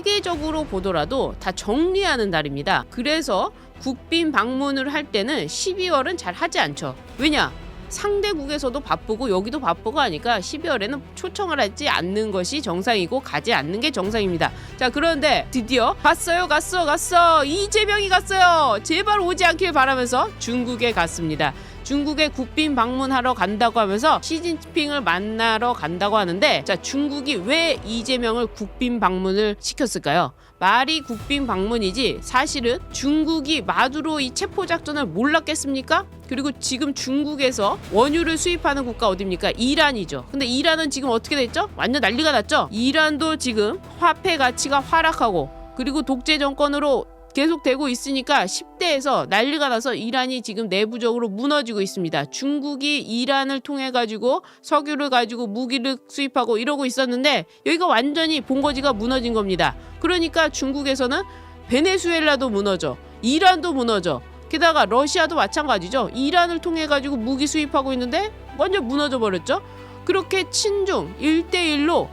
세계적으로 보더라도 다 정리하는 달입니다. 그래서 국빈 방문을 할 때는 12월은 잘 하지 않죠. 왜냐? 상대국에서도 바쁘고 여기도 바쁘고 하니까 12월에는 초청을 하지 않는 것이 정상이고 가지 않는 게 정상입니다. 자 그런데 드디어 갔어요 갔어 갔어 이재명이 갔어요 제발 오지 않길 바라면서 중국에 갔습니다. 중국에 국빈 방문하러 간다고 하면서 시진핑을 만나러 간다고 하는데 자 중국이 왜 이재명을 국빈 방문을 시켰을까요? 말이 국빈 방문이지 사실은 중국이 마두로 이 체포 작전을 몰랐겠습니까? 그리고 지금 중국에서 원유를 수입하는 국가 어디입니까? 이란이죠. 근데 이란은 지금 어떻게 됐죠? 완전 난리가 났죠. 이란도 지금 화폐 가치가 하락하고 그리고 독재 정권으로 계속 되고 있으니까 10대에서 난리가 나서 이란이 지금 내부적으로 무너지고 있습니다. 중국이 이란을 통해 가지고 석유를 가지고 무기를 수입하고 이러고 있었는데 여기가 완전히 본거지가 무너진 겁니다. 그러니까 중국에서는 베네수엘라도 무너져, 이란도 무너져. 게다가 러시아도 마찬가지죠. 이란을 통해 가지고 무기 수입하고 있는데 완전 무너져 버렸죠. 그렇게 친중 1대1로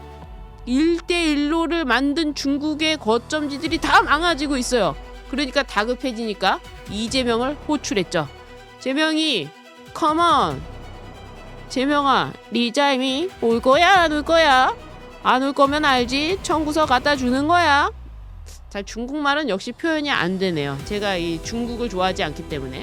1대1로를 만든 중국의 거점지들이 다 망가지고 있어요. 그러니까 다급해지니까 이재명을 호출했죠. 재명이 컴온 재명아 리자임이 올 거야? 안 올 거야? 안 올 거면 알지? 청구서 갖다 주는 거야? 자 중국말은 역시 표현이 안 되네요. 제가 이 중국을 좋아하지 않기 때문에